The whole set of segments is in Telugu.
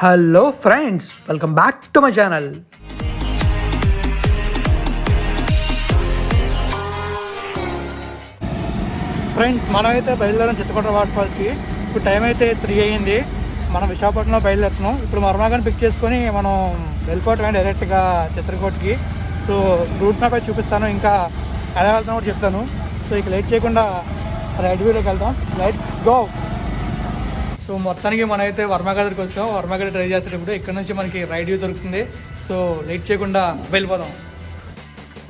Hello friends welcome back to my channel friends మనమైతే బయలుదేరాం చిత్తకొండ వాటర్ ఫాల్స్కి. ఇప్పుడు టైం అయితే త్రీ అయ్యింది. మనం విశాఖపట్నంలో బయలుదేరుతున్నాం. ఇప్పుడు మరణాగాన్ని పిక్ చేసుకొని మనం వెళ్ళిపోవటమే డైరెక్ట్గా చిత్రకోటకి. సో రూట్ మ్యాప్ అయితే చూపిస్తాను. ఇంకా ఎలా వెళ్తానో కూడా చెప్తాను. సో ఇక లేట్ చేయకుండా రైడ్ వీడియోకి వెళ్దాం. లైట్ గో సో మొత్తానికి మనమైతే వర్మగడ్ దగ్గరికి వచ్చాం. వర్మగడ్ ట్రై చేసేటప్పుడు ఇక్కడ నుంచి మనకి రైడ్ వ్యూ దొరుకుతుంది. సో లేట్ చేయకుండా వెళ్ళిపోదాం.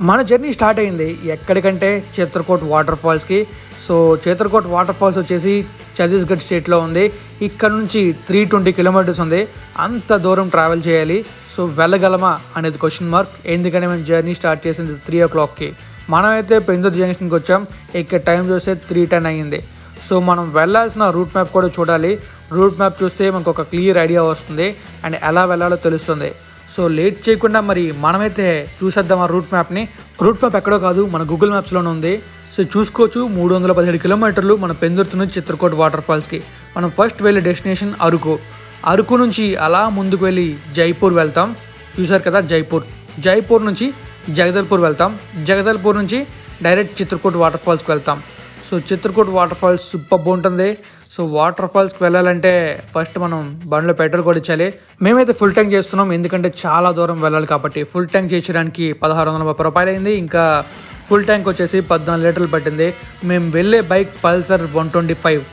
మన జర్నీ స్టార్ట్ అయింది ఎక్కడికంటే చిత్రకోట్ వాటర్ ఫాల్స్కి. సో చిత్రకోట్ వాటర్ ఫాల్స్ వచ్చేసి ఛత్తీస్గఢ్ స్టేట్లో ఉంది. ఇక్కడ నుంచి త్రీ ట్వంటీ కిలోమీటర్స్ ఉంది. అంత దూరం ట్రావెల్ చేయాలి. సో వెళ్ళగలమా అనేది క్వశ్చన్ మార్క్ ఎందుకంటే మేము జర్నీ స్టార్ట్ చేసింది త్రీ ఓ క్లాక్కి మనమైతే పెందుర్తి జంక్షన్కి వచ్చాం. ఇక్కడ టైం చూస్తే త్రీ టెన్ అయ్యింది. సో మనం వెళ్ళాల్సిన రూట్ మ్యాప్ కూడా చూడాలి. రూట్ మ్యాప్ చూస్తే మనకు ఒక క్లియర్ ఐడియా వస్తుంది. అండ్ ఎలా వెళ్ళాలో తెలుస్తుంది. సో లేట్ చేయకుండా మరి మనమైతే చూసేద్దాం ఆ రూట్ మ్యాప్ని. రూట్ మ్యాప్ ఎక్కడో కాదు మన గూగుల్ మ్యాప్స్లోనే ఉంది. సో చూసుకోవచ్చు మూడు వందల పదిహేడు కిలోమీటర్లు మన పెందుర్తి నుంచి చిత్రకోట్ వాటర్ ఫాల్స్కి. మనం ఫస్ట్ వెళ్ళే డెస్టినేషన్ అరకు. అరకు నుంచి అలా ముందుకు వెళ్ళి జైపూర్ వెళ్తాం. చూశారు కదా జైపూర్. జైపూర్ నుంచి జగదల్పూర్ వెళ్తాం. జగదల్పూర్ నుంచి డైరెక్ట్ చిత్రకూట్ వాటర్ ఫాల్స్కి వెళ్తాం. So Chitrakoot water falls super బాగుంటుంది. సో వాటర్ ఫాల్స్కి వెళ్ళాలంటే ఫస్ట్ మనం బండ్లో పెట్రోల్ కూడా ఇచ్చాలి. మేమైతే ఫుల్ ట్యాంక్ చేస్తున్నాం ఎందుకంటే చాలా దూరం వెళ్ళాలి కాబట్టి. ఫుల్ ట్యాంక్ చేయించడానికి పదహారు వందల ముప్పై రూపాయలు అయింది. ఇంకా ఫుల్ ట్యాంక్ వచ్చేసి పద్నాలుగు లీటర్లు పట్టింది. మేము వెళ్ళే bike Pulsar one twenty five.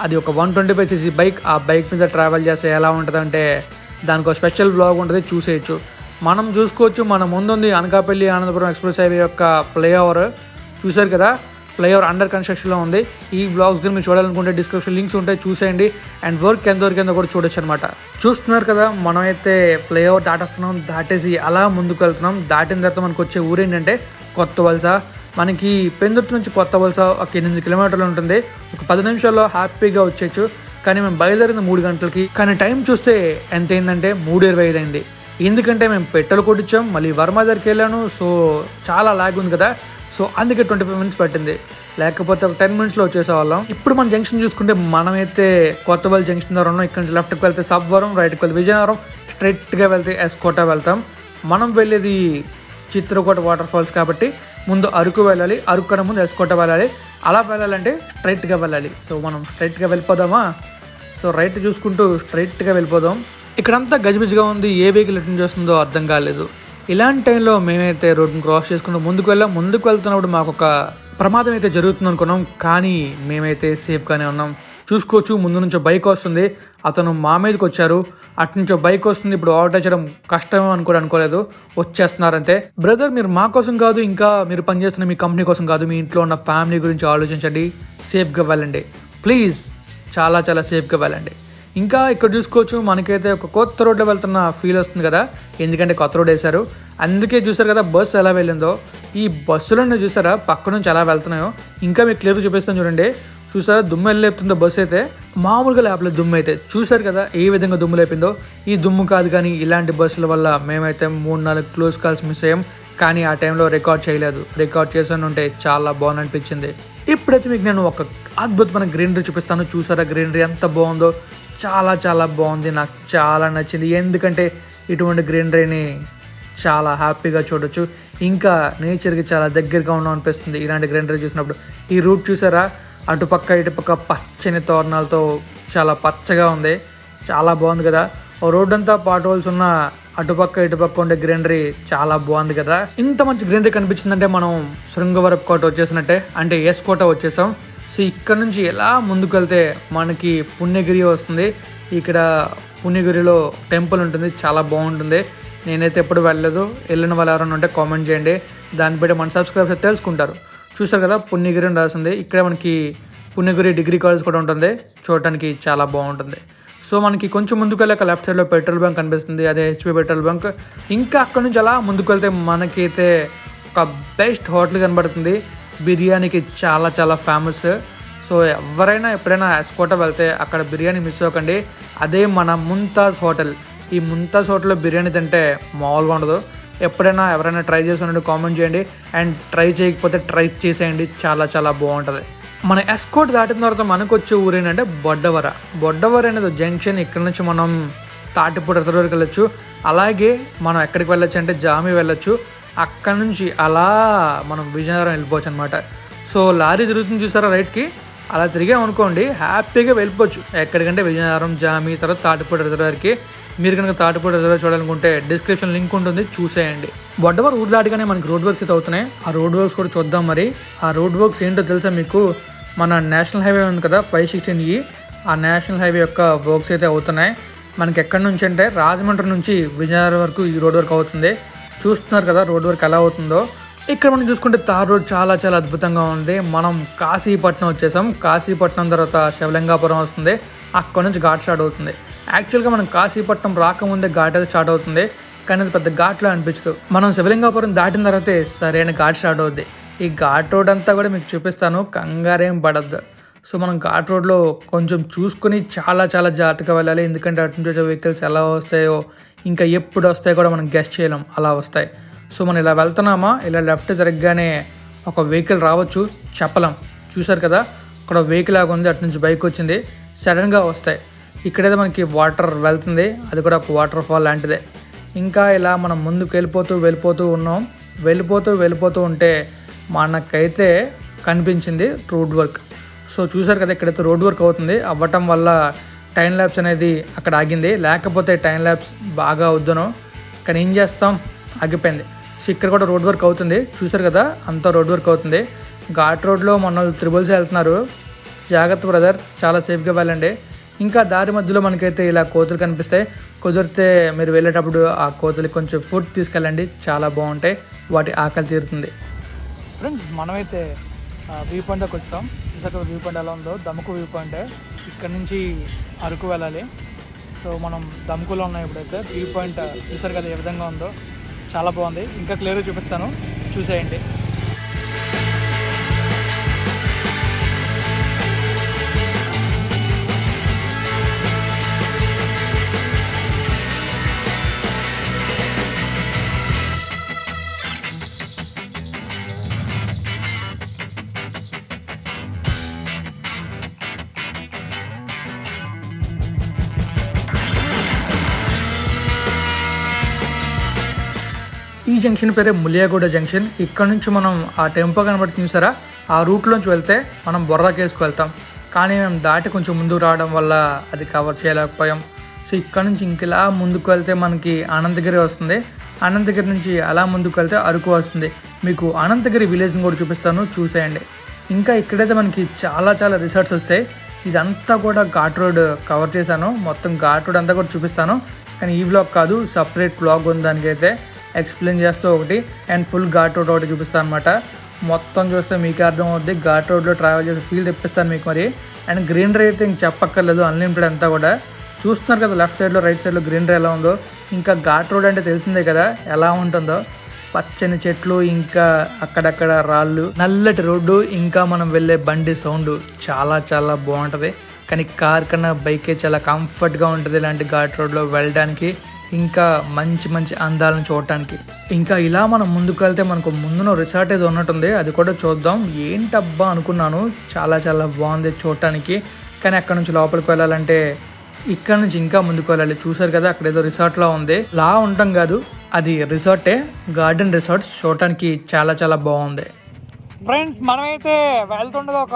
అది ఒక one twenty five CC bike. ఆ బైక్ మీద ట్రావెల్ చేస్తే ఎలా ఉంటుందంటే దానికి ఒక స్పెషల్ బ్లాగ్ ఉంటుంది. చూసేయచ్చు. మనం చూసుకోవచ్చు. మన ముందుంది అనకాపల్లి అనంతపురం ఎక్స్ప్రెస్ హైవే యొక్క ఫ్లైఓవర్ చూశారు కదా? ఫ్లైఓవర్ అండర్ కన్స్ట్రక్షన్లో ఉంది. ఈ బ్లాగ్స్ కానీ మీరు చూడాలనుకుంటే డిస్క్రిప్షన్ లింక్స్ ఉంటాయి చూసేయండి. అండ్ వర్క్ ఎంత వరకు కూడా చూడొచ్చు అనమాట చూస్తున్నారు కదా మనం అయితే ఫ్లైఓవర్ దాటేస్తున్నాం దాటేసి అలా ముందుకు వెళ్తున్నాం. దాటిన తర్వాత మనకు వచ్చే ఊరు ఏంటంటే కొత్త వలస. మనకి పెందుర్తి నుంచి కొత్త వలస ఒక ఎనిమిది కిలోమీటర్లు ఉంటుంది. ఒక పది నిమిషాల్లో హ్యాపీగా వచ్చేయచ్చు. కానీ మేము బయలుదేరింది మూడు గంటలకి. కానీ టైం చూస్తే ఎంత అయిందంటే మూడు ఇరవై ఐదు అయింది. ఎందుకంటే మేము పెట్రోల్ కొట్టించాం మళ్ళీ వర్మ దగ్గరికి వెళ్ళాను. సో చాలా లాగ్ ఉంది కదా. సో అందుకే ట్వంటీ ఫైవ్ మినిట్స్ పట్టింది. లేకపోతే ఒక టెన్ మినిట్స్లో వచ్చేసేవాళ్ళం. ఇప్పుడు మన జంక్షన్ చూసుకుంటే మనమైతే కొత్తవల్లి జంక్షన్ ద్వారా ఉన్నాం. ఇక్కడ నుంచి లెఫ్ట్కి వెళ్తే సబ్వరం రైట్కి వెళ్తే విజయనగరం స్ట్రైట్గా వెళ్తే ఎస్కోటా వెళ్తాం. మనం వెళ్ళేది చిత్రకోట వాటర్ ఫాల్స్ కాబట్టి ముందు అరకు వెళ్ళాలి. అరకు కన్నా ముందు ఎస్కోట వెళ్ళాలి. అలా వెళ్ళాలంటే స్ట్రైట్గా వెళ్ళాలి. సో మనం స్ట్రైట్గా వెళ్ళిపోదామా? సో రైట్ చూసుకుంటూ స్ట్రైట్గా వెళ్ళిపోదాం. ఇక్కడంతా గజిబిజిగా ఉంది. ఏ వెహికల్ రిటర్న్ చేస్తుందో అర్థం కాలేదు. ఇలాంటి టైంలో మేమైతే రోడ్డును క్రాస్ చేసుకుంటూ ముందుకు వెళ్ళాం. ముందుకు వెళ్తున్నప్పుడు మాకు ఒక ప్రమాదం అయితే జరుగుతుంది అనుకున్నాం. కానీ మేమైతే సేఫ్గానే ఉన్నాం. చూసుకోవచ్చు ముందు నుంచో బైక్ వస్తుంది. అతను మా మీదకి వచ్చారు. అటు నుంచో బైక్ వస్తుంది. ఇప్పుడు ఓవర్టేక్ చేయడం కష్టం అని కూడా అనుకోలేదు. వచ్చేస్తున్నారంతే. బ్రదర్ మీరు మా కోసం కాదు ఇంకా మీరు పనిచేస్తున్న మీ కంపెనీ కోసం కాదు. మీ ఇంట్లో ఉన్న ఫ్యామిలీ గురించి ఆలోచించండి. సేఫ్గా వెళ్ళండి. ప్లీజ్ చాలా చాలా సేఫ్గా వెళ్ళండి. ఇంకా ఇక్కడ చూసుకోవచ్చు మనకైతే ఒక కొత్త రోడ్లో వెళ్తున్న ఫీల్ వస్తుంది కదా. ఎందుకంటే కొత్త రోడ్ వేశారు. అందుకే చూసారు కదా బస్సు ఎలా వెళ్ళిందో. ఈ బస్సులను చూసారా? పక్క నుంచి ఎలా వెళ్తున్నాయో. ఇంకా మీకు క్లియర్ చూపిస్తాను చూడండి. చూసారా? దుమ్ము వెళ్ళేపుతుందో బస్సు అయితే. మామూలుగా లేపలేదు దుమ్ము అయితే. చూసారు కదా ఏ విధంగా దుమ్ము లేపిందో. ఈ దుమ్ము కాదు కానీ ఇలాంటి బస్సుల వల్ల మేమైతే మూడు నాలుగు క్లోజ్ కాల్స్ మిస్ అయ్యాం. కానీ ఆ టైంలో రికార్డ్ చేయలేదు. రికార్డ్ చేసాను ఉంటే చాలా బాగుంది అనిపించింది. ఇప్పుడైతే మీకు నేను ఒక అద్భుతమైన గ్రీనరీ చూపిస్తాను. చూసారా గ్రీనరీ ఎంత బాగుందో. చాలా చాలా బాగుంది. నాకు చాలా నచ్చింది. ఎందుకంటే ఇటువంటి గ్రీనరీని చాలా హ్యాపీగా చూడొచ్చు. ఇంకా నేచర్కి చాలా దగ్గరగా ఉన్నాం అనిపిస్తుంది. ఇలాంటి గ్రీనరీ చూసినప్పుడు. ఈ రూట్ చూసారా? అటుపక్క ఇటుపక్క పచ్చని తోరణాలతో చాలా పచ్చగా ఉంది. చాలా బాగుంది కదా. రోడ్ అంతా పాట్ ఉన్న అటుపక్క ఇటుపక్క ఉండే గ్రీనరీ చాలా బాగుంది కదా. ఇంత మంచి గ్రీనరీ కనిపించిందంటే మనం శృంగవరపు కోట వచ్చేసినట్టే. అంటే ఎస్ కోట వచ్చేసాం. సో ఇక్కడ నుంచి ఎలా ముందుకెళ్తే మనకి పుణ్యగిరి వస్తుంది. ఇక్కడ పుణ్యగిరిలో టెంపుల్ ఉంటుంది చాలా బాగుంటుంది. నేనైతే ఎప్పుడు వెళ్ళలేదు. వెళ్ళిన వాళ్ళు ఎవరైనా ఉంటే కామెంట్ చేయండి. దాన్ని బట్టి మన సబ్స్క్రైబర్స్ తెలుసుకుంటారు. చూస్తారు కదా పుణ్యగిరి రాసింది. ఇక్కడ మనకి పుణ్యగిరి డిగ్రీ కాలేజ్ కూడా ఉంటుంది. చూడటానికి చాలా బాగుంటుంది. సో మనకి కొంచెం ముందుకు వెళ్ళాక లెఫ్ట్ సైడ్లో పెట్రోల్ బంక్ కనిపిస్తుంది. అదే హెచ్పి పెట్రోల్ బంక్. ఇంకా అక్కడ నుంచి అలా ముందుకు వెళ్తే మనకైతే ఒక బెస్ట్ హోటల్ కనబడుతుంది. బిర్యానీకి చాలా చాలా ఫేమస్ సో ఎవరైనా ఎప్పుడైనా ఎస్కోట వెళ్తే అక్కడ బిర్యానీ మిస్ అవ్వకండి. అదే మన ముంతాజ్ హోటల్. ఈ ముంతాజ్ హోటల్లో బిర్యానీ తింటే మామూలుగా ఉండదు. ఎప్పుడైనా ఎవరైనా ట్రై చేసి కామెంట్ చేయండి. అండ్ ట్రై చేయకపోతే ట్రై చేసేయండి. చాలా చాలా బాగుంటుంది. మన ఎస్కోట్ దాటిన తర్వాత మనకు వచ్చే ఊరు ఏంటంటే బొడ్డవర. బొడ్డవర అనేది జంక్షన్ ఇక్కడ నుంచి మనం తాటిపూడి వరకు వెళ్ళొచ్చు. అలాగే మనం ఎక్కడికి వెళ్ళొచ్చు అంటే జామి వెళ్ళొచ్చు. అక్కడ నుంచి అలా మనం విజయనగరం వెళ్ళిపోవచ్చు అనమాట సో లారీ తిరుగుతుంది చూసారా రైట్కి అలా తిరిగామనుకోండి హ్యాపీగా వెళ్ళిపోవచ్చు. ఎక్కడికంటే విజయనగరం జామి తర్వాత తాటిపూడి రిజర్వర్కి మీరు కనుక తాటిపూడి రిజర్వర్ చూడాలనుకుంటే డిస్క్రిప్షన్ లింక్ ఉంటుంది చూసేయండి. వడ్డవర్ ఊరు దాటిగానే మనకి రోడ్ వర్క్స్ అయితే అవుతున్నాయి. ఆ రోడ్ వర్క్స్ కూడా చూద్దాం మరి. ఆ రోడ్ వర్క్స్ ఏంటో తెలుసా మీకు? మన నేషనల్ హైవే ఉంది కదా ఫైవ్ సిక్స్టీన్ ఈ ఆ నేషనల్ హైవే యొక్క వర్క్స్ అయితే అవుతున్నాయి. మనకి ఎక్కడి నుంచి అంటే రాజమండ్రి నుంచి విజయనగరం వరకు ఈ రోడ్ వర్క్ అవుతుంది. చూస్తున్నారు కదా రోడ్ వర్క్ ఎలా అవుతుందో. ఇక్కడ మనం చూసుకుంటే తార్ రోడ్ చాలా చాలా అద్భుతంగా ఉంది. మనం కాశీపట్నం వచ్చేసాం. కాశీపట్నం తర్వాత శివలింగాపురం వస్తుంది. అక్కడ నుంచి ఘాట్ స్టార్ట్ అవుతుంది. యాక్చువల్గా మనం కాశీపట్నం రాకముందే ఘాట్ అయితే స్టార్ట్ అవుతుంది. కానీ అది పెద్ద ఘాట్లో అనిపించదు. మనం శివలింగాపురం దాటిన తర్వాతే సరైన ఘాట్ స్టార్ట్ అవుద్ది. ఈ ఘాట్ రోడ్ అంతా కూడా మీకు చూపిస్తాను. కంగారేం పడద్దు. సో మనం ఘాట్ రోడ్లో కొంచెం చూసుకొని చాలా చాలా జాగ్రత్తగా వెళ్ళాలి. ఎందుకంటే అటు నుంచి వెహికల్స్ ఎలా వస్తాయో ఇంకా ఎప్పుడు వస్తాయి కూడా మనం గెస్ట్ చేయలేం. అలా వస్తాయి. సో మనం ఇలా వెళ్తున్నామా? ఇలా లెఫ్ట్ జరగగానే ఒక వెహికల్ రావచ్చు. చెప్పలేం. చూసారు కదా? అక్కడ వెహికల్ లాగా ఉంది. అటు నుంచి బైక్ వచ్చింది. సడన్గా వస్తాయి. ఇక్కడైతే మనకి వాటర్ వెళ్తుంది. అది కూడా ఒక వాటర్ ఫాల్ లాంటిదే. ఇంకా ఇలా మనం ముందుకు వెళ్ళిపోతూ వెళ్ళిపోతూ ఉన్నాం. వెళ్ళిపోతూ వెళ్ళిపోతూ ఉంటే మనకైతే కనిపించింది రోడ్ వర్క్ సో చూసారు కదా? ఇక్కడైతే రోడ్ వర్క్ అవుతుంది. అవ్వటం వల్ల టైం ల్యాబ్స్ అనేది అక్కడ ఆగింది. లేకపోతే టైం ల్యాబ్స్ బాగా వద్దును కానీ ఏం చేస్తాం? ఆగిపోయింది. సో ఇక్కడ కూడా రోడ్ వర్క్ అవుతుంది. చూసారు కదా అంతా రోడ్ వర్క్ అవుతుంది. ఘాట్ రోడ్లో మన త్రిబుల్స్ వెళ్తున్నారు. జాగ్రత్త బ్రదర్ చాలా సేఫ్గా వెళ్ళండి. ఇంకా దారి మధ్యలో మనకైతే ఇలా కోతులు కనిపిస్తాయి. కుదిరితే మీరు వెళ్ళేటప్పుడు ఆ కోతులకి కొంచెం ఫుడ్ తీసుకెళ్ళండి. చాలా బాగుంటాయి. వాటి ఆకలి తీరుతుంది. ఫ్రెండ్స్ మనమైతే వ్యూ పాయింట్కి వచ్చాం. చూసాక వ్యూ పాయింట్ ఎలా ఉందో? దమ్ముకు వ్యూ పాయింట్ ఇక్కడ నుంచి అరకు వెళ్ళాలి. సో మనం దమ్ముకులో ఉన్నాం ఇప్పుడైతే. వ్యూ పాయింట్ చూసారు కదా ఏ విధంగా ఉందో చాలా బాగుంది. ఇంకా క్లియర్గా చూపిస్తాను. చూసేయండి. జంక్షన్ పేరే ములియాగూడ జంక్షన్. ఇక్కడ నుంచి మనం ఆ టెంపో కనబడుతుంది సరే ఆ రూట్లోంచి వెళ్తే మనం బొర్రాకేసుకు వెళ్తాం. కానీ మేము దాటి కొంచెం ముందుకు రావడం వల్ల అది కవర్ చేయలేకపోయాం. సో ఇక్కడ నుంచి ఇంకెలా ముందుకు వెళ్తే మనకి అనంతగిరి వస్తుంది. అనంతగిరి నుంచి అలా ముందుకు వెళ్తే అరకు వస్తుంది. మీకు అనంతగిరి విలేజ్ని కూడా చూపిస్తాను. చూసేయండి. ఇంకా ఇక్కడైతే మనకి చాలా చాలా రిసార్ట్స్ వచ్చాయి ఇదంతా కూడా ఘాట్ రోడ్ కవర్ చేశాను. మొత్తం ఘాట్ రోడ్ అంతా కూడా చూపిస్తాను. కానీ ఈ వ్లాగ్ కాదు సపరేట్ వ్లాగ్ ఉంది దానికైతే. ఎక్స్ప్లెయిన్ చేస్తూ ఒకటి. అండ్ ఫుల్ ఘాట్ రోడ్ ఒకటి చూపిస్తాను అనమాట మొత్తం చూస్తే మీకు అర్థం అవుద్ది ఘాట్ రోడ్లో ట్రావెల్ చేసి ఫీల్ తెప్పిస్తాను మీకు మరి. అండ్ గ్రీనరీ అయితే ఇంక చెప్పక్కర్లేదు అన్లిమిటెడ్ అంతా కూడా. చూస్తున్నారు కదా లెఫ్ట్ సైడ్లో రైట్ సైడ్లో గ్రీనరీ ఎలా ఉందో. ఇంకా ఘాట్ రోడ్ అంటే తెలిసిందే కదా ఎలా ఉంటుందో. పచ్చని చెట్లు ఇంకా అక్కడక్కడ రాళ్ళు. నల్లటి రోడ్డు ఇంకా మనం వెళ్ళే బండి సౌండ్ చాలా చాలా బాగుంటుంది. కానీ కార్ కన్నా బైకే చాలా కంఫర్ట్గా ఉంటుంది ఇలాంటి ఘాట్ రోడ్లో వెళ్ళడానికి. ఇంకా మంచి మంచి అందాలను చూడటానికి. ఇంకా ఇలా మనం ముందుకు వెళ్తే మనకు ముందున రిసార్ట్ ఏదో ఉన్నట్టుంది అది కూడా చూద్దాం. ఏంటబ్బా అనుకున్నాను చాలా చాలా బాగుంది చూడటానికి. కానీ అక్కడ నుంచి లోపలికి వెళ్ళాలంటే ఇక్కడ నుంచి ఇంకా ముందుకు వెళ్ళాలి. చూసారు కదా అక్కడ ఏదో రిసార్ట్లో ఉంది. లా ఉండటం కాదు అది రిసార్టే. గార్డెన్ రిసార్ట్స్ చూడటానికి చాలా చాలా బాగుంది. ఫ్రెండ్స్ మనమైతే వెళ్తుండగా ఒక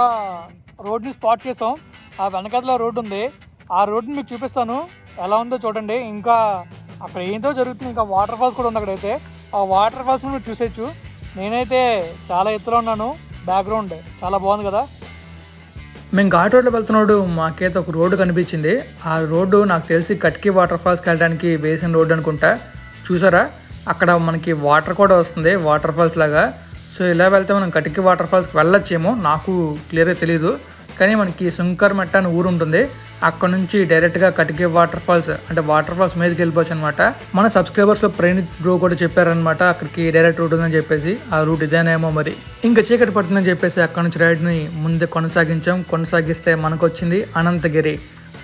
రోడ్ని స్పాట్ చేసాం. ఆ వెనకాతలో రోడ్డు ఉంది ఆ రోడ్ని మీకు చూపిస్తాను. ఎలా ఉందో చూడండి. ఇంకా అక్కడ ఏంటో జరుగుతుంది. ఇంకా వాటర్ ఫాల్స్ కూడా ఉంది అక్కడైతే. ఆ వాటర్ ఫాల్స్ నువ్వు చూసేయచ్చు నేనైతే చాలా ఎత్తులో ఉన్నాను. బ్యాక్గ్రౌండ్ చాలా బాగుంది కదా. మేము ఘాట్ రోడ్లో వెళ్తున్నాడు మాకైతే ఒక రోడ్డు కనిపించింది. ఆ రోడ్డు నాకు తెలిసి కట్కి వాటర్ ఫాల్స్కి వెళ్ళడానికి వేసిన రోడ్డు అనుకుంటా. చూసారా? అక్కడ మనకి వాటర్ కూడా వస్తుంది. వాటర్ ఫాల్స్ లాగా. సో ఇలా వెళ్తే మనం కటికి వాటర్ ఫాల్స్కి వెళ్ళొచ్చేమో. నాకు క్లియర్గా తెలియదు కానీ మనకి శంకర్ మెట్ట అని ఊరు ఉంటుంది. అక్కడ నుంచి డైరెక్ట్గా కటికే వాటర్ ఫాల్స్ అంటే వాటర్ ఫాల్స్ మీదకి వెళ్ళిపోవచ్చు అనమాట మన సబ్స్క్రైబర్స్లో ప్రణీత్ బ్రో కూడా చెప్పారనమాట అక్కడికి డైరెక్ట్ రూట్ ఉందని చెప్పేసి. ఆ రూట్ ఇదేనేమో మరి. ఇంకా చీకటి పడుతుందని చెప్పేసి అక్కడ నుంచి రైడ్ని ముందే కొనసాగించాం. కొనసాగిస్తే మనకు వచ్చింది అనంతగిరి.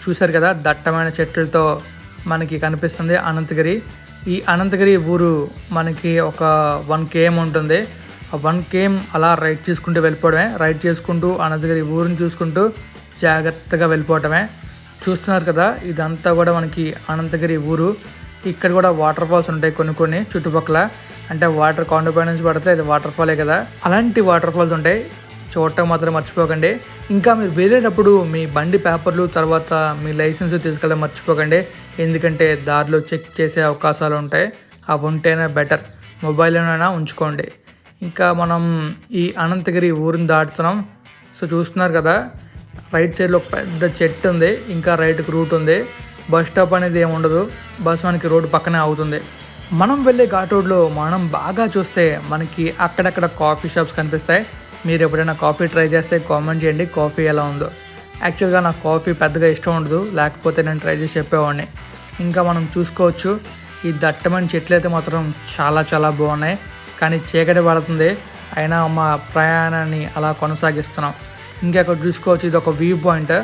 చూశారు కదా దట్టమైన చెట్లతో మనకి కనిపిస్తుంది అనంతగిరి. ఈ అనంతగిరి ఊరు మనకి ఒక వన్ కేఎం ఉంటుంది. ఆ వన్ కేఎం అలా రైడ్ చేసుకుంటూ వెళ్ళిపోవడమే. రైడ్ చేసుకుంటూ అనంతగిరి ఊరిని చూసుకుంటూ జాగ్రత్తగా వెళ్ళిపోవటమే చూస్తున్నారు కదా ఇదంతా కూడా మనకి అనంతగిరి ఊరు. ఇక్కడ కూడా వాటర్ ఫాల్స్ ఉంటాయి కొన్ని కొన్ని చుట్టుపక్కల. అంటే వాటర్ కొండ పై నుంచి పడితే ఇది వాటర్ ఫాలే కదా. అలాంటి వాటర్ ఫాల్స్ ఉంటాయి. చూడటం మాత్రం మర్చిపోకండి. ఇంకా మీరు వెళ్ళేటప్పుడు మీ బండి పేపర్లు తర్వాత మీ లైసెన్స్ తీసుకెళ్ళడం మర్చిపోకండి. ఎందుకంటే దారిలో చెక్ చేసే అవకాశాలు ఉంటాయి. అవి ఉంటేనే బెటర్ మొబైల్లోనైనా ఉంచుకోండి. ఇంకా మనం ఈ అనంతగిరి ఊరిని దాటుతున్నాం. సో చూస్తున్నారు కదా రైట్ సైడ్లో పెద్ద చెట్టు ఉంది ఇంకా రైట్కి రూట్ ఉంది. బస్ స్టాప్ అనేది ఏమి ఉండదు. బస్ మనకి రోడ్డు పక్కనే అవుతుంది మనం వెళ్ళే ఘాట్ రోడ్లో మనం బాగా చూస్తే మనకి అక్కడక్కడ కాఫీ షాప్స్ కనిపిస్తాయి. మీరు ఎప్పుడైనా కాఫీ ట్రై చేస్తే కామెంట్ చేయండి కాఫీ ఎలా ఉందో. యాక్చువల్గా నాకు కాఫీ పెద్దగా ఇష్టం ఉండదు లేకపోతే నేను ట్రై చేసి చెప్పేవాడిని. ఇంకా మనం చూసుకోవచ్చు ఈ దట్టమైన చెట్లు అయితే మాత్రం చాలా చాలా బాగున్నాయి. కానీ చీకటి పడుతుంది అయినా మా ప్రయాణాన్ని అలా కొనసాగిస్తున్నాం. ఇంకా ఇక్కడ చూసుకోవచ్చు ఇది ఒక వ్యూ పాయింట్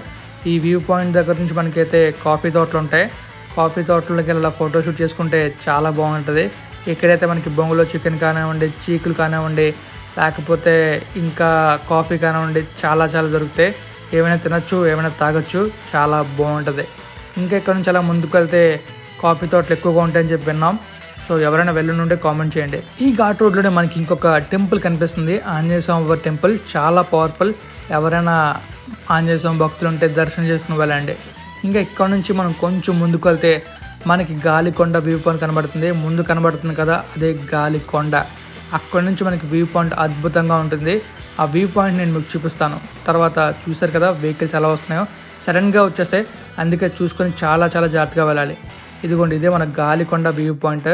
ఈ వ్యూ పాయింట్ దగ్గర నుంచి మనకైతే కాఫీ తోటలు ఉంటాయి. కాఫీ తోటలకి వెళ్ళి ఫోటో షూట్ చేసుకుంటే చాలా బాగుంటుంది. ఇక్కడైతే మనకి బొంగులో చికెన్ కానివ్వండి చీకులు కానివ్వండి లేకపోతే ఇంకా కాఫీ కానివ్వండి చాలా చాలా దొరుకుతాయి. ఏమైనా తినచ్చు ఏమైనా తాగొచ్చు చాలా బాగుంటుంది. ఇంకా ఇక్కడ నుంచి అలా ముందుకు వెళ్తే కాఫీ తోటలు ఎక్కువగా ఉంటాయని చెప్పి విన్నాం. సో ఎవరైనా వెళ్ళి కామెంట్ చేయండి. ఈ ఘాట్ రోడ్లోనే మనకి ఇంకొక టెంపుల్ కనిపిస్తుంది. ఆంజనేయ స్వామివారి టెంపుల్ చాలా పవర్ఫుల్ ఎవరైనా ఆంజనేయ స్వామి భక్తులు ఉంటే దర్శనం చేసుకుని వెళ్ళండి. ఇంకా ఇక్కడ నుంచి మనం కొంచెం ముందుకు వెళ్తే మనకి గాలికొండ వ్యూ పాయింట్ కనబడుతుంది. ముందు కనబడుతుంది కదా అదే గాలికొండ. అక్కడి నుంచి మనకి వ్యూ పాయింట్ అద్భుతంగా ఉంటుంది. ఆ వ్యూ పాయింట్ నేను మీకు చూపిస్తాను. తర్వాత చూశారు కదా వెహికల్స్ ఎలా వస్తున్నాయో. సడన్గా వచ్చేస్తాయి అందుకే చూసుకొని చాలా చాలా జాగ్రత్తగా వెళ్ళాలి. ఇదిగోండి ఇదే మన గాలికొండ వ్యూ పాయింట్.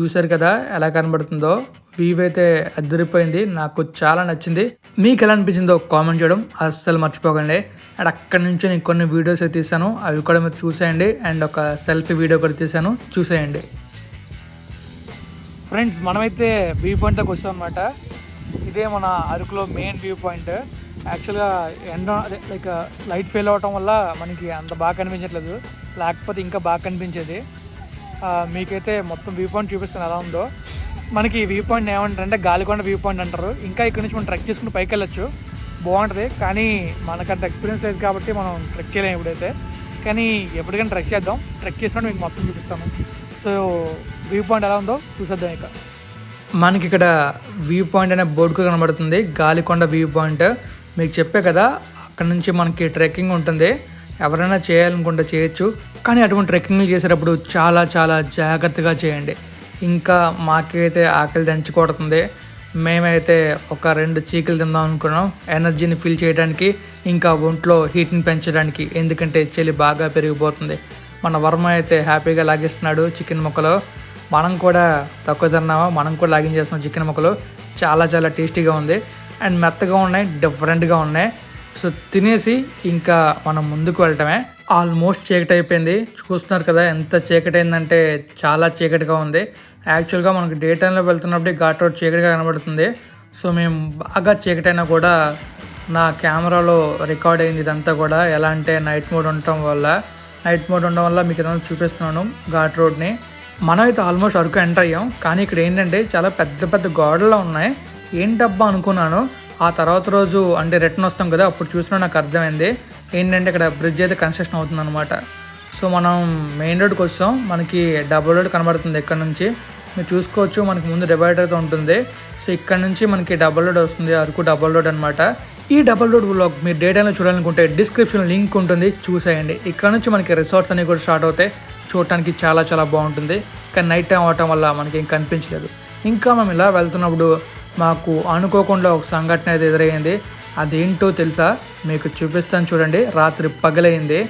చూశారు కదా ఎలా కనబడుతుందో. వ్యూ అయితే అదిరిపోయింది నాకు చాలా నచ్చింది. మీకు ఎలా అనిపించిందో కామెంట్ చేయడం అస్సలు మర్చిపోకండి. అండ్ అక్కడి నుంచి నేను కొన్ని వీడియోస్ అయితే తీసాను అవి కూడా మీరు చూసేయండి. అండ్ ఒక సెల్ఫీ వీడియో కూడా తీసాను చూసేయండి. ఫ్రెండ్స్ మనమైతే వ్యూ పాయింట్లోకి వచ్చాం అనమాట ఇదే మన అరకులో మెయిన్ వ్యూ పాయింట్. యాక్చువల్గా ఎండ లైక్ లైట్ ఫెయిల్ అవటం వల్ల మనకి అంత బాగా కనిపించట్లేదు. లేకపోతే ఇంకా బాగా కనిపించేది. మీకైతే మొత్తం వ్యూ పాయింట్ చూపిస్తాను ఎలా ఉందో. మనకి వ్యూ పాయింట్ ఏమంటారు అంటే గాలికొండ వ్యూ పాయింట్ అంటారు. ఇంకా ఇక్కడ నుంచి మనం ట్రెక్ చేసుకుని పైకి వెళ్ళొచ్చు. బాగుంటుంది. కానీ మనకంత ఎక్స్పీరియన్స్ లేదు కాబట్టి మనం ట్రెక్ చేయలేము ఇప్పుడైతే. కానీ ఎప్పటికైనా ట్రెక్ చేద్దాం. ట్రెక్ చేసినా మీకు మొత్తం చూపిస్తాను. సో వ్యూ పాయింట్ ఎలా ఉందో చూసేద్దాం ఇక. మనకి ఇక్కడ వ్యూ పాయింట్ అనే బోర్డు కూడా కనబడుతుంది. Galikonda view point. మీకు చెప్పే కదా అక్కడ నుంచి మనకి ట్రెక్కింగ్ ఉంటుంది. ఎవరైనా చేయాలనుకుంటే చేయొచ్చు. కానీ అటువంటి ట్రెక్కింగ్లు చేసేటప్పుడు చాలా చాలా జాగ్రత్తగా చేయండి. ఇంకా మాకైతే ఆకలి దంచుకొడుతుంది. మేమైతే ఒక రెండు చీకులు తిందాం అనుకున్నాం. ఎనర్జీని ఫిల్ చేయడానికి ఇంకా ఒంట్లో హీట్ని పెంచడానికి ఎందుకంటే చలి బాగా పెరిగిపోతుంది. మన వర్మ అయితే హ్యాపీగా లాగిస్తున్నాడు చికెన్ ముక్కలు. మనం కూడా తక్కువ తిన్నామా? మనం కూడా లాగించేస్తున్నాం చికెన్ ముక్కలు. చాలా చాలా టేస్టీగా ఉంది. అండ్ మెత్తగా ఉన్నాయి డిఫరెంట్గా ఉన్నాయి. సో తినేసి ఇంకా మనం ముందుకు వెళ్ళటమే. ఆల్మోస్ట్ చీకటి అయిపోయింది చూస్తున్నారు కదా ఎంత చీకటి అయిందంటే చాలా చీకటిగా ఉంది. యాక్చువల్గా మనకి డే టైంలో వెళ్తున్నప్పుడు ఘాట్ రోడ్ చీకటిగా కనబడుతుంది. సో మేము బాగా చీకటైనా కూడా నా కెమెరాలో రికార్డ్ అయింది ఇదంతా కూడా. ఎలా అంటే నైట్ మోడ్ ఉండటం వల్ల. నైట్ మోడ్ ఉండడం వల్ల మీకు ఏదైనా చూపిస్తున్నాను ఘాట్ రోడ్ని మనం అయితే ఆల్మోస్ట్ అరకు ఎంటర్ అయ్యాం. కానీ ఇక్కడ ఏంటంటే చాలా పెద్ద పెద్ద గోడలు ఉన్నాయి. ఏంటబ్బా అనుకున్నాను. ఆ తర్వాత రోజు అంటే రిటర్న్ వస్తాం కదా అప్పుడు చూసినా నాకు అర్థమైంది. ఏంటంటే ఇక్కడ బ్రిడ్జ్ అయితే కన్స్ట్రక్షన్ అవుతుంది అనమాట సో మనం మెయిన్ రోడ్కి వస్తాం మనకి డబుల్ రోడ్ కనబడుతుంది ఇక్కడ నుంచి? మీరు చూసుకోవచ్చు మనకి ముందు డివైడర్ అయితే ఉంటుంది. సో ఇక్కడ నుంచి మనకి డబుల్ రోడ్ వస్తుంది అరకు డబుల్ రోడ్ అనమాట ఈ డబుల్ రోడ్ వ్లాగ్ మీరు డే టైంలో చూడాలనుకుంటే డిస్క్రిప్షన్ లింక్ ఉంటుంది చూసేయండి. ఇక్కడ నుంచి మనకి రిసార్ట్స్ అనేవి కూడా స్టార్ట్ అవుతాయి. చూడటానికి చాలా చాలా బాగుంటుంది. కానీ నైట్ టైం అవటం వల్ల మనకి ఏం కనిపించలేదు. ఇంకా మేము ఇలా వెళ్తున్నప్పుడు మాకు అనుకోకుండా ఒక సంఘటన అయితే ఎదురయ్యింది అదేంటో తెలుసా? మీకు చూపిస్తాను చూడండి. రాత్రి పగలైంది.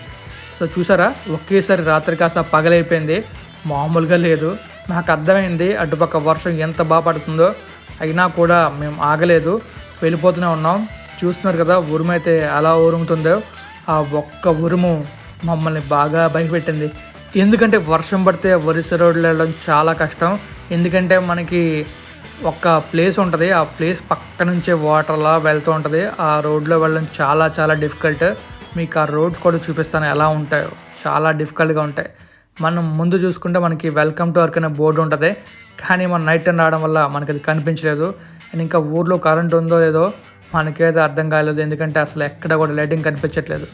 సో చూసారా? ఒకేసారి రాత్రి కాస్త పగలైపోయింది. మామూలుగా లేదు. నాకు అర్థమైంది అటుపక్క వర్షం ఎంత బాగా పడుతుందో. అయినా కూడా మేము ఆగలేదు. వెళ్ళిపోతూనే ఉన్నాం. చూస్తున్నారు కదా ఉరుము అయితే అలా ఉరుముతుందో. ఆ ఒక్క ఉరుము మమ్మల్ని బాగా భయపెట్టింది. ఎందుకంటే వర్షం పడితే వరుస రోడ్లు వెళ్ళడం చాలా కష్టం. ఎందుకంటే మనకి ఒక ప్లేస్ ఉంటుంది. ఆ ప్లేస్ పక్క నుంచే వాటర్లా వెళ్తూ ఉంటుంది. ఆ రోడ్లో వెళ్ళడం చాలా చాలా డిఫికల్ట్. మీకు ఆ రోడ్స్ కూడా చూపిస్తాను ఎలా ఉంటాయో. చాలా డిఫికల్ట్గా ఉంటాయి. మనం ముందు చూసుకుంటే మనకి వెల్కమ్ టు వర్క్ అనే బోర్డు ఉంటుంది. కానీ మనం నైట్ టైం రావడం వల్ల మనకి అది కనిపించలేదు. అండ్ ఇంకా ఊర్లో కరెంట్ ఉందో లేదో మనకైతే అర్థం కాలేదు. ఎందుకంటే అసలు ఎక్కడ కూడా లైటింగ్ కనిపించట్లేదు.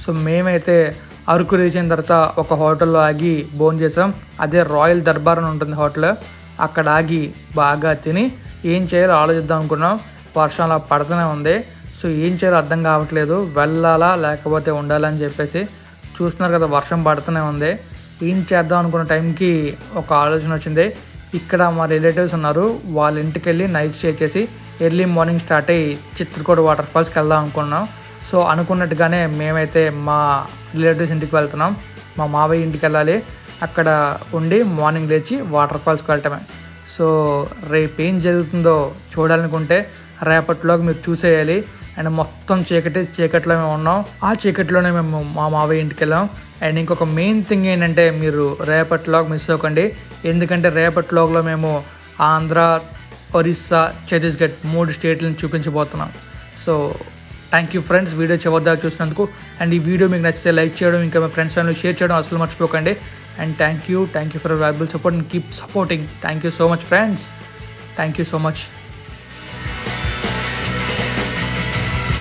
సో మేమైతే అరకు రీచ్ అయిన తర్వాత ఒక హోటల్లో ఆగి భోజనం చేసాం. అదే రాయల్ దర్బార్ అని ఉంటుంది హోటల్ అక్కడ ఆగి బాగా తిని ఏం చేయాలో ఆలోచిద్దాం అనుకున్నాం. వర్షం అలా పడుతూనే ఉంది. సో ఏం చేయాలో అర్థం కావట్లేదు. వెళ్ళాలా లేకపోతే ఉండాలా అని చెప్పేసి చూస్తున్నారు కదా వర్షం పడుతూనే ఉంది. ఏం చేద్దాం అనుకున్న టైంకి ఒక ఆలోచన వచ్చింది. ఇక్కడ మా రిలేటివ్స్ ఉన్నారు. వాళ్ళ ఇంటికి వెళ్ళి నైట్ స్టే చేసి ఎర్లీ మార్నింగ్ స్టార్ట్ అయ్యి చిత్రకూట వాటర్ ఫాల్స్కి వెళ్దాం అనుకున్నాం. సో అనుకున్నట్టుగానే మేమైతే మా రిలేటివ్స్ ఇంటికి వెళ్తున్నాం. మా మావయ్య ఇంటికి వెళ్ళాలి. అక్కడ ఉండి మార్నింగ్ లేచి వాటర్ ఫాల్స్కి వెళ్ళటమే. సో రేపు ఏం జరుగుతుందో చూడాలనుకుంటే రేపటిలోకి మీరు చూసేయాలి. అండ్ మొత్తం చీకటి చీకట్లో మేము ఉన్నాం. ఆ చీకట్లోనే మేము మా మావయ్య ఇంటికి వెళ్ళాం. అండ్ ఇంకొక మెయిన్ థింగ్ ఏంటంటే మీరు రేపటిలోకి మిస్ అవ్వకండి. ఎందుకంటే రేపటిలోగ్లో మేము ఆంధ్ర ఒరిస్సా ఛత్తీస్గఢ్ మూడు స్టేట్లను చూపించబోతున్నాం. So thank you friends video చివరిదాకా చూసినందుకు. అండ్ ఈ వీడియో మీకు నచ్చితే లైక్ చేయడం ఇంకా మీ ఫ్రెండ్స్ ఫ్యామిలీ షేర్ చేయడం అసలు మర్చిపోకండి. And thank you thank you for valuable support and keep supporting thank you so much friends thank you so much